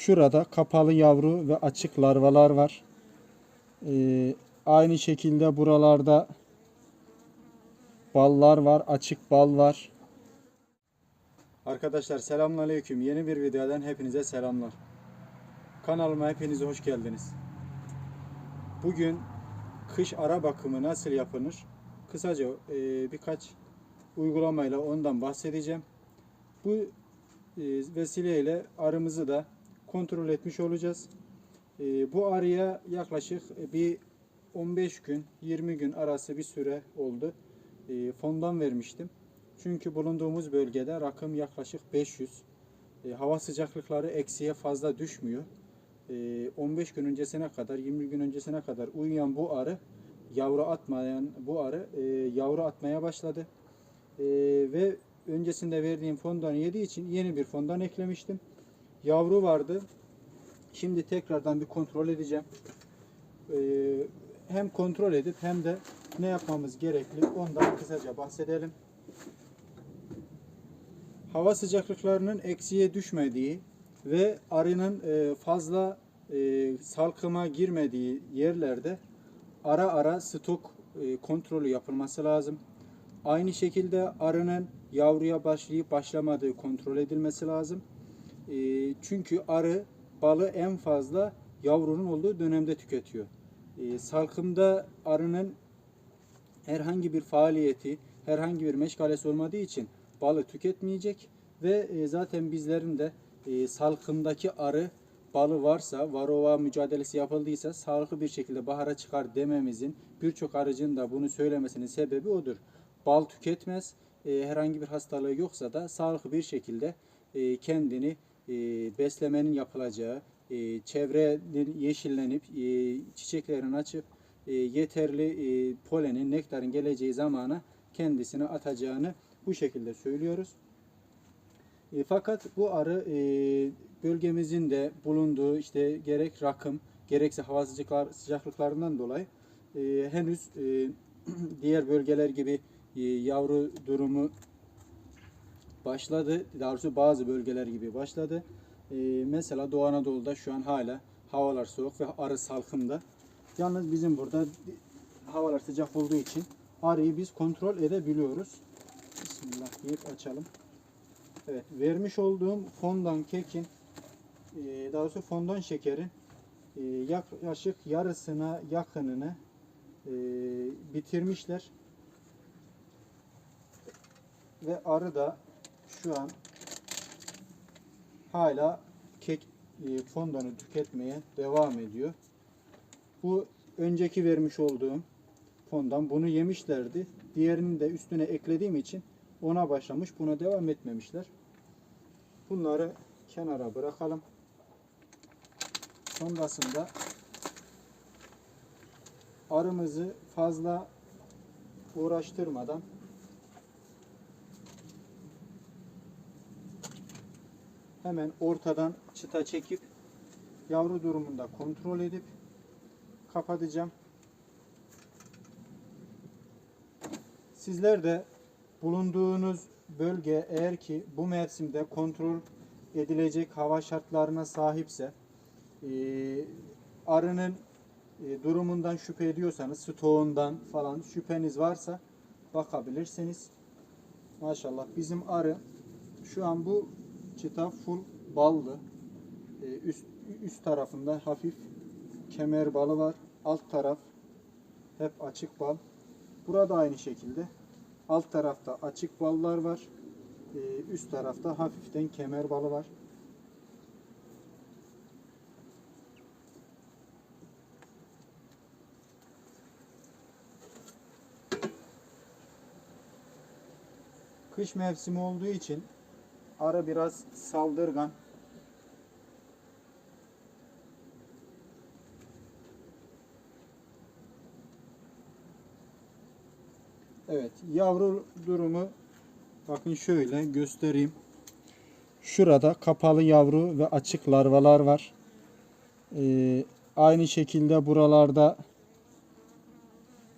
Şurada kapalı yavru ve açık larvalar var. Ee, aynı şekilde buralarda ballar var, açık bal var. Arkadaşlar selamünaleyküm. Yeni bir videodan hepinize selamlar. Kanalıma hepinize hoş geldiniz. Bugün kış ara bakımı nasıl yapılır? Kısaca e, birkaç uygulamayla ondan bahsedeceğim. Bu e, vesileyle arımızı da kontrol etmiş olacağız. E, bu arıya yaklaşık bir 15 gün 20 gün arası bir süre oldu. E, fondan vermiştim. Çünkü bulunduğumuz bölgede rakım yaklaşık 500. E, hava sıcaklıkları eksiye fazla düşmüyor. E, 15 gün öncesine kadar 20 gün öncesine kadar uyuyan bu arı yavru atmayan bu arı e, yavru atmaya başladı. E, ve öncesinde verdiğim fondan yediği için yeni bir fondan eklemiştim. Yavru vardı. Şimdi tekrardan bir kontrol edeceğim. E, hem kontrol edip hem de ne yapmamız gerekli ondan kısaca bahsedelim. Hava sıcaklıklarının eksiye düşmediği ve arının e, fazla e, salkıma girmediği yerlerde ara ara stok e, kontrolü yapılması lazım. Aynı şekilde arının yavruya başlayıp başlamadığı kontrol edilmesi lazım. E, çünkü arı balı en fazla yavrunun olduğu dönemde tüketiyor. E, salkımda arının herhangi bir faaliyeti, herhangi bir meşgalesi olmadığı için balı tüketmeyecek ve e, zaten bizlerin de e, salkımdaki arı balı varsa, varova mücadelesi yapıldıysa sağlıklı bir şekilde bahara çıkar dememizin birçok arıcının da bunu söylemesinin sebebi odur. Bal tüketmez, e, herhangi bir hastalığı yoksa da sağlıklı bir şekilde e, kendini e, beslemenin yapılacağı, e, çevrenin yeşillenip, e, çiçeklerin açıp, e, yeterli e, polenin, nektarın geleceği zamana kendisini atacağını bu şekilde söylüyoruz. E, fakat bu arı e, bölgemizin de bulunduğu işte gerek rakım gerekse hava sıcaklar, sıcaklıklarından dolayı e, henüz e, diğer bölgeler gibi e, yavru durumu başladı. Daha doğrusu bazı bölgeler gibi başladı. E, mesela Doğu Anadolu'da şu an hala havalar soğuk ve arı salkımda. Yalnız bizim burada havalar sıcak olduğu için arıyı biz kontrol edebiliyoruz. Bismillah deyip açalım. Evet, vermiş olduğum fondan kekin, e, daha doğrusu fondan şekerin e, yaklaşık yarısına yakınını e, bitirmişler. Ve arı da şu an hala kek e, fondanı tüketmeye devam ediyor. Bu önceki vermiş olduğum fondan bunu yemişlerdi. Diğerini de üstüne eklediğim için ona başlamış. Buna devam etmemişler. Bunları kenara bırakalım. Sonrasında arımızı fazla uğraştırmadan hemen ortadan çıta çekip yavru durumunda kontrol edip kapatacağım. Sizler de bulunduğunuz bölge eğer ki bu mevsimde kontrol edilecek hava şartlarına sahipse e, arının e, durumundan şüphe ediyorsanız stoğundan falan şüpheniz varsa bakabilirsiniz. Maşallah bizim arı şu an bu çıta full ballı. E, üst, üst tarafında hafif kemer balı var. Alt taraf hep açık bal. Burada aynı şekilde. Alt tarafta açık ballar var. Ee, üst tarafta hafiften kemer balı var. Kış mevsimi olduğu için arı biraz saldırgan. Evet, yavru durumu bakın şöyle göstereyim. Şurada kapalı yavru ve açık larvalar var. Ee, aynı şekilde buralarda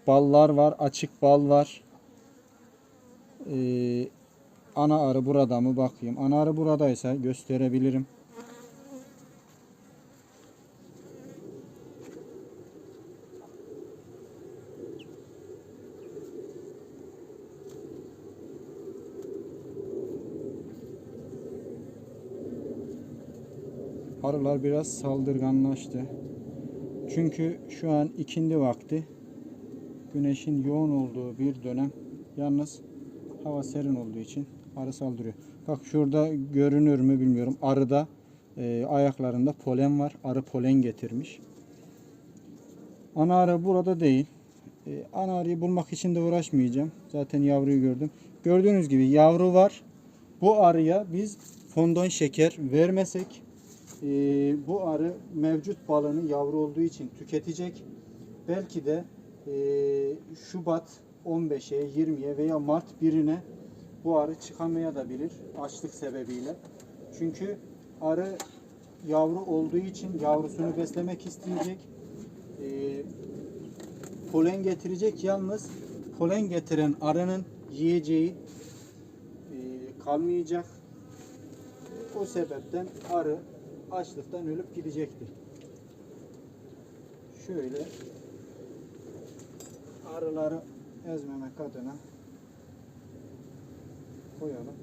ballar var, açık bal var. Ee, Ana arı burada mı bakayım. Ana arı buradaysa gösterebilirim. Arılar biraz saldırganlaştı. Çünkü şu an ikindi vakti. Güneşin yoğun olduğu bir dönem. Yalnız hava serin olduğu için arı saldırıyor. Bak şurada görünür mü bilmiyorum. Arıda e, ayaklarında polen var. Arı polen getirmiş. Ana arı burada değil. E, ana arıyı bulmak için de uğraşmayacağım. Zaten yavruyu gördüm. Gördüğünüz gibi yavru var. Bu arıya biz fondon şeker vermesek e, bu arı mevcut balını yavru olduğu için tüketecek. Belki de e, Şubat 15'e, 20'ye veya Mart 1'ine bu arı çıkamaya da bilir açlık sebebiyle. Çünkü arı yavru olduğu için yavrusunu beslemek isteyecek. E, polen getirecek yalnız polen getiren arının yiyeceği e, kalmayacak. O sebepten arı açlıktan ölüp gidecektir. Şöyle arıları ezmemek adına koyalım.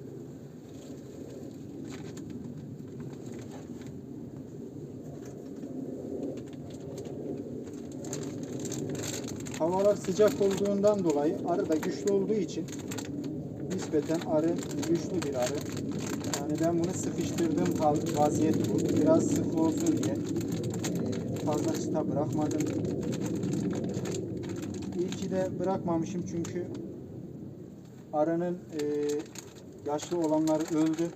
Havalar sıcak olduğundan dolayı arı da güçlü olduğu için nispeten arı güçlü bir arı. Yani ben bunu sıkıştırdığım hal- vaziyet bu. Biraz sık olsun diye e, fazla çıta bırakmadım. İyi ki de bırakmamışım çünkü arının e, yaşlı olanları öldü.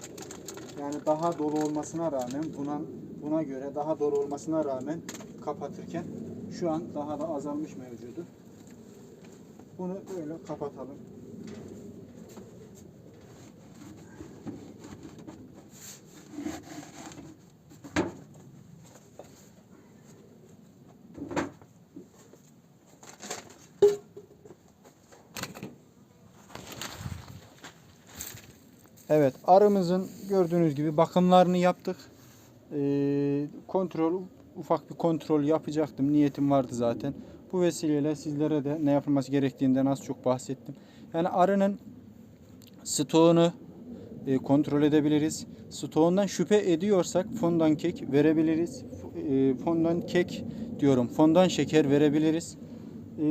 Yani daha dolu olmasına rağmen buna buna göre daha dolu olmasına rağmen kapatırken şu an daha da azalmış mevcudu. Bunu böyle kapatalım. Evet, arımızın gördüğünüz gibi bakımlarını yaptık. Ee, kontrol, ufak bir kontrol yapacaktım. Niyetim vardı zaten. Bu vesileyle sizlere de ne yapılması gerektiğinden az çok bahsettim. Yani arının stoğunu e, kontrol edebiliriz. Stoğundan şüphe ediyorsak fondan kek verebiliriz. E, fondan kek diyorum. Fondan şeker verebiliriz. E,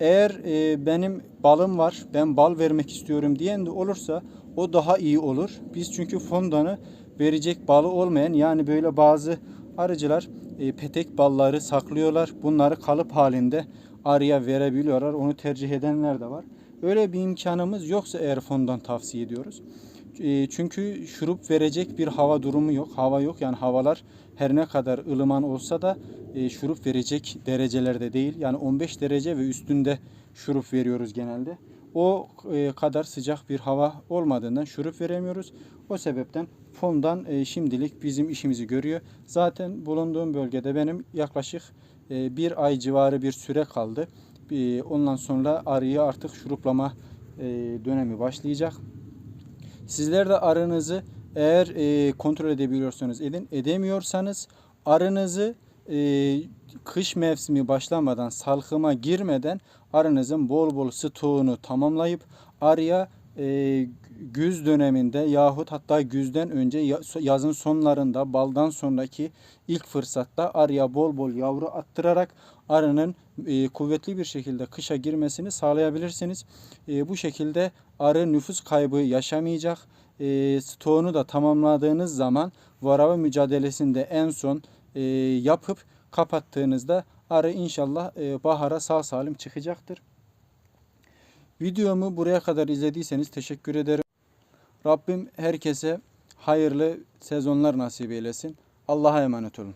eğer e, benim balım var, ben bal vermek istiyorum diyen de olursa o daha iyi olur. Biz çünkü fondanı verecek balı olmayan yani böyle bazı arıcılar e, petek balları saklıyorlar. Bunları kalıp halinde arıya verebiliyorlar. Onu tercih edenler de var. Öyle bir imkanımız yoksa eğer fondan tavsiye ediyoruz. E, çünkü şurup verecek bir hava durumu yok. Hava yok yani havalar her ne kadar ılıman olsa da e, şurup verecek derecelerde değil. Yani 15 derece ve üstünde şurup veriyoruz genelde. O e, kadar sıcak bir hava olmadığından şurup veremiyoruz. O sebepten fondan e, şimdilik bizim işimizi görüyor. Zaten bulunduğum bölgede benim yaklaşık bir ay civarı bir süre kaldı. Ondan sonra arıyı artık şuruplama dönemi başlayacak. Sizler de arınızı eğer e, kontrol edebiliyorsanız edin. Edemiyorsanız arınızı e, kış mevsimi başlamadan salkıma girmeden arınızın bol bol stoğunu tamamlayıp arıya e, güz döneminde yahut hatta güzden önce ya- yazın sonlarında baldan sonraki ilk fırsatta arıya bol bol yavru attırarak arının e, kuvvetli bir şekilde kışa girmesini sağlayabilirsiniz. E, bu şekilde arı nüfus kaybı yaşamayacak. E, stoğunu da tamamladığınız zaman varava mücadelesinde en son e, yapıp kapattığınızda arı inşallah e, bahara sağ salim çıkacaktır. Videomu buraya kadar izlediyseniz teşekkür ederim. Rabbim herkese hayırlı sezonlar nasip eylesin. Allah'a emanet olun.